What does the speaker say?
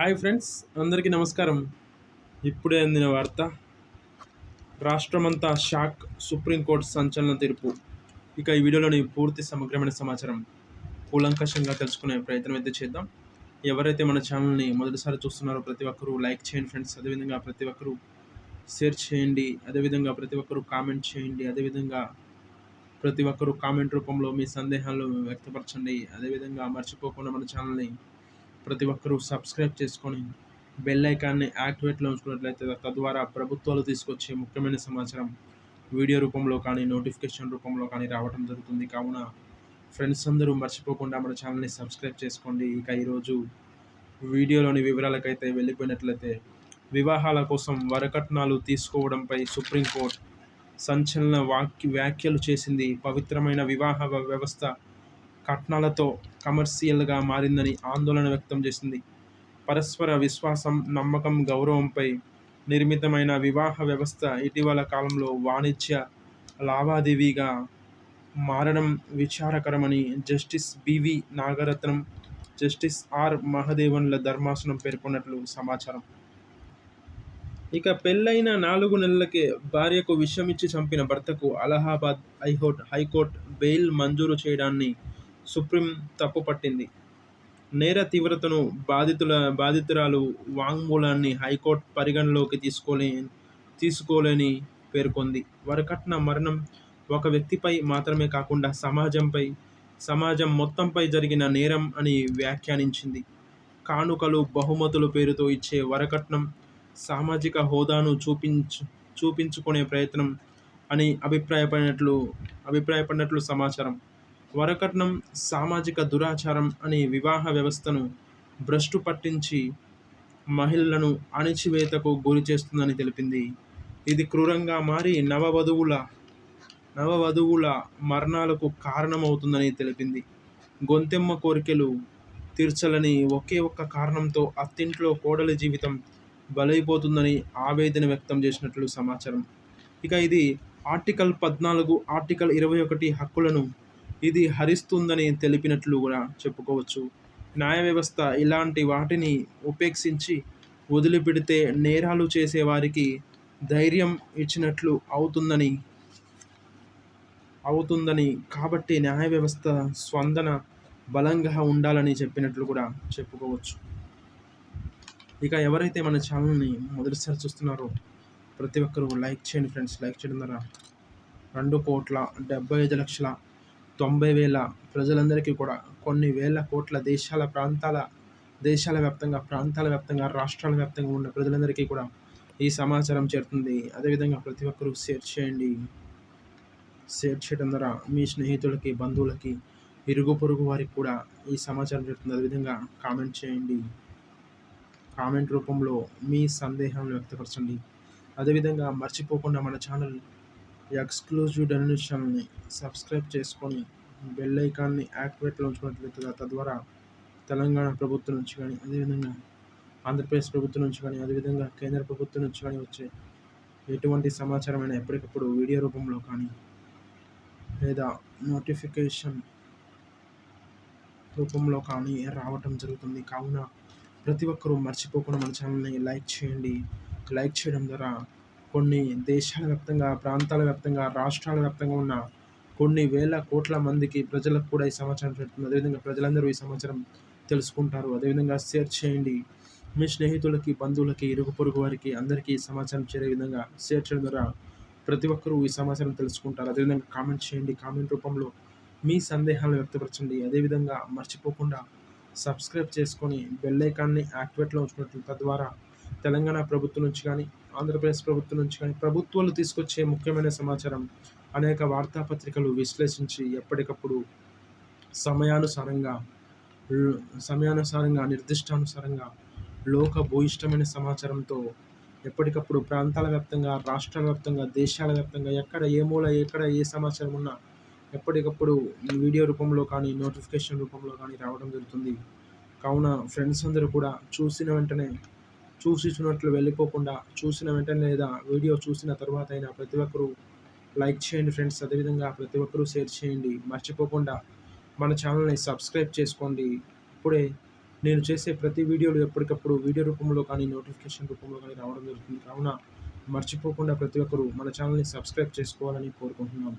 Hi friends అందరికీ నమస్కారం. ఇప్పుడే అందిన వార్త రాష్ట్రమంతా షాక్ సుప్రీంకోర్టు సంచలన తీర్పు. ఇక ఈ వీడియోలోని పూర్తి సమగ్రమైన సమాచారం కూలంకషంగా తెలుసుకునే ప్రయత్నం అయితే చేద్దాం. ఎవరైతే మన ఛానల్ని మొదటిసారి చూస్తున్నారో ప్రతి ఒక్కరూ లైక్ చేయండి ఫ్రెండ్స్. అదేవిధంగా ప్రతి ఒక్కరూ షేర్ చేయండి. అదేవిధంగా ప్రతి ఒక్కరూ కామెంట్ చేయండి. అదేవిధంగా ప్రతి ఒక్కరూ కామెంట్ రూపంలో మీ సందేహాలు వ్యక్తపరచండి. అదేవిధంగా మర్చిపోకుండా మన ఛానల్ని ప్రతి ఒక్కరూ సబ్స్క్రైబ్ చేసుకొని బెల్ ఐకాన్ని యాక్టివేట్లో ఉంచుకున్నట్లయితే తద్వారా ప్రభుత్వాలు తీసుకొచ్చే ముఖ్యమైన సమాచారం వీడియో రూపంలో కానీ నోటిఫికేషన్ రూపంలో కానీ రావడం జరుగుతుంది. కావున ఫ్రెండ్స్ అందరూ మర్చిపోకుండా మన ఛానల్ని సబ్స్క్రైబ్ చేసుకోండి. ఇక ఈరోజు వీడియోలోని వివరాలకైతే వెళ్ళిపోయినట్లయితే వివాహాల కోసం వరకట్నాలు తీసుకోవడంపై సుప్రీంకోర్టు సంచలన వాక్య వ్యాఖ్యలు చేసింది. పవిత్రమైన వివాహ వ్యవస్థ కట్నాలతో కమర్షియల్గా మారిందని ఆందోళన వ్యక్తం చేసింది. పరస్పర విశ్వాసం నమ్మకం గౌరవంపై నిర్మితమైన వివాహ వ్యవస్థ ఇటీవల కాలంలో వాణిజ్య లావాదేవీగా మారడం విచారకరమని justice BV Nagarathnam justice R. మహదేవన్ల ధర్మాసనం పేర్కొన్నట్లు సమాచారం. ఇక పెళ్ళైన నాలుగు నెలలకే భార్యకు విషమిచ్చి చంపిన భర్తకు అలహాబాద్ హైకోర్టు హైకోర్టు బెయిల్ మంజూరు చేయడాన్ని సుప్రీం తప్పుపట్టింది నేర తీవ్రతను బాధితుల బాధితురాలు వాంగ్మూలాన్ని హైకోర్టు పరిగణలోకి తీసుకోలే తీసుకోలేని పేర్కొంది. వరకట్న మరణం ఒక వ్యక్తిపై మాత్రమే కాకుండా సమాజంపై సమాజం మొత్తంపై జరిగిన నేరం అని వ్యాఖ్యానించింది. కానుకలు బహుమతుల పేరుతో ఇచ్చే వరకట్నం సామాజిక హోదాను చూపించు చూపించుకునే ప్రయత్నం అని అభిప్రాయపడినట్లు అభిప్రాయపడినట్లు సమాచారం. వరకట్నం సామాజిక దురాచారం అనే వివాహ వ్యవస్థను భ్రష్టు పట్టించి మహిళలను అణిచివేతకు గురి చేస్తుందని తెలిపింది. ఇది క్రూరంగా మారి నవవధువుల నవవధువుల మరణాలకు కారణమవుతుందని తెలిపింది. గొంతెమ్మ కోరికలు తీర్చలని ఒకే ఒక్క కారణంతో అత్తింట్లో కోడలి జీవితం బలైపోతుందని ఆవేదన వ్యక్తం చేసినట్లు సమాచారం. ఇక ఇది ఆర్టికల్ పద్నాలుగు ఆర్టికల్ ఇరవై ఒకటి హక్కులను ఇది హరిస్తుందని తెలిపినట్లు కూడా చెప్పుకోవచ్చు. న్యాయ వ్యవస్థ ఇలాంటి వాటిని ఉపేక్షించి వదిలిపెడితే నేరాలు చేసేవారికి ధైర్యం ఇచ్చినట్లు అవుతుందని అవుతుందని కాబట్టి న్యాయ వ్యవస్థ స్పందన బలంగా ఉండాలని చెప్పినట్లు కూడా చెప్పుకోవచ్చు. ఇక ఎవరైతే మన ఛానల్ని మొదటిసారి చూస్తున్నారో ప్రతి ఒక్కరూ లైక్ చేయండి ఫ్రెండ్స్. లైక్ చేయడం ద్వారా రెండు కోట్ల డెబ్బై ఐదు లక్షల తొంభై వేల ప్రజలందరికీ కూడా కొన్ని వేల కోట్ల దేశాల ప్రాంతాల దేశాల వ్యాప్తంగా ప్రాంతాల వ్యాప్తంగా రాష్ట్రాల వ్యాప్తంగా ఉన్న ప్రజలందరికీ కూడా ఈ సమాచారం చేరుతుంది. అదేవిధంగా ప్రతి ఒక్కరూ షేర్ చేయండి. షేర్ చేయడం ద్వారా మీ స్నేహితులకి బంధువులకి ఇరుగు పొరుగు వారికి కూడా ఈ సమాచారం చేరుతుంది. అదేవిధంగా కామెంట్ చేయండి. కామెంట్ రూపంలో మీ సందేహాలను వ్యక్తపరచండి. అదేవిధంగా మర్చిపోకుండా మన ఛానల్ ఎక్స్క్లూజివ్ డొనేషన్ని సబ్స్క్రైబ్ చేసుకొని బెల్ ఐకాన్ని యాక్టివేట్లో ఉంచుకున్నట్లయితే తద్వారా తెలంగాణ ప్రభుత్వం నుంచి కానీ అదేవిధంగా ఆంధ్రప్రదేశ్ ప్రభుత్వం నుంచి కానీ అదేవిధంగా కేంద్ర ప్రభుత్వం నుంచి కానీ వచ్చే ఎటువంటి సమాచారమైనా ఎప్పటికప్పుడు వీడియో రూపంలో కానీ లేదా నోటిఫికేషన్ రూపంలో కానీ రావటం జరుగుతుంది. కావున ప్రతి ఒక్కరూ మర్చిపోకుండా మన ఛానల్ని లైక్ చేయండి. లైక్ చేయడం ద్వారా కొన్ని దేశాల వ్యాప్తంగా ప్రాంతాల వ్యాప్తంగా రాష్ట్రాల వ్యాప్తంగా ఉన్న కొన్ని వేల కోట్ల మందికి ప్రజలకు కూడా ఈ సమాచారం చేరుతుంది అదేవిధంగా ప్రజలందరూ ఈ సమాచారం తెలుసుకుంటారు. అదేవిధంగా షేర్ చేయండి. మీ స్నేహితులకి బంధువులకి ఇరుగు పొరుగు వారికి అందరికీ ఈ సమాచారం చేరే విధంగా షేర్ చేయడం ద్వారా ప్రతి ఒక్కరూ ఈ సమాచారం తెలుసుకుంటారు. అదేవిధంగా కామెంట్ చేయండి. కామెంట్ రూపంలో మీ సందేహాలను వ్యక్తపరచండి. అదేవిధంగా మర్చిపోకుండా సబ్స్క్రైబ్ చేసుకొని బెల్ ఐకాన్ని యాక్టివేట్లో ఉంచుకున్నట్లు తద్వారా తెలంగాణ ప్రభుత్వం నుంచి కానీ ఆంధ్రప్రదేశ్ ప్రభుత్వం నుంచి కానీ ప్రభుత్వాలు తీసుకొచ్చే ముఖ్యమైన సమాచారం అనేక వార్తాపత్రికలు విశ్లేషించి ఎప్పటికప్పుడు సమయానుసారంగా సమయానుసారంగా నిర్దిష్టానుసారంగా లోక భూయిష్టమైన సమాచారంతో ఎప్పటికప్పుడు ప్రాంతాల వ్యాప్తంగా రాష్ట్రాల వ్యాప్తంగా దేశాల వ్యాప్తంగా ఎక్కడ ఏ మూల ఎక్కడ ఏ సమాచారం ఉన్నా ఎప్పటికప్పుడు ఈ వీడియో రూపంలో కానీ నోటిఫికేషన్ రూపంలో కానీ రావడం జరుగుతుంది. కావున ఫ్రెండ్స్ అందరూ కూడా చూసిన వెంటనే చూసి చూసినట్లు వెళ్ళిపోకుండా చూసిన వెంటనే లేదా వీడియో చూసిన తర్వాత అయినా ప్రతి ఒక్కరూ లైక్ చేయండి ఫ్రెండ్స్. అదేవిధంగా ప్రతి ఒక్కరూ షేర్ చేయండి. మర్చిపోకుండా మన ఛానల్ని సబ్స్క్రైబ్ చేసుకోండి. ఇప్పుడే నేను చేసే ప్రతి వీడియోలు ఎప్పటికప్పుడు వీడియో రూపంలో కానీ నోటిఫికేషన్ రూపంలో కానీ రావడం జరుగుతుంది. కావున మర్చిపోకుండా ప్రతి ఒక్కరూ మన ఛానల్ని సబ్స్క్రైబ్ చేసుకోవాలని కోరుకుంటున్నాను.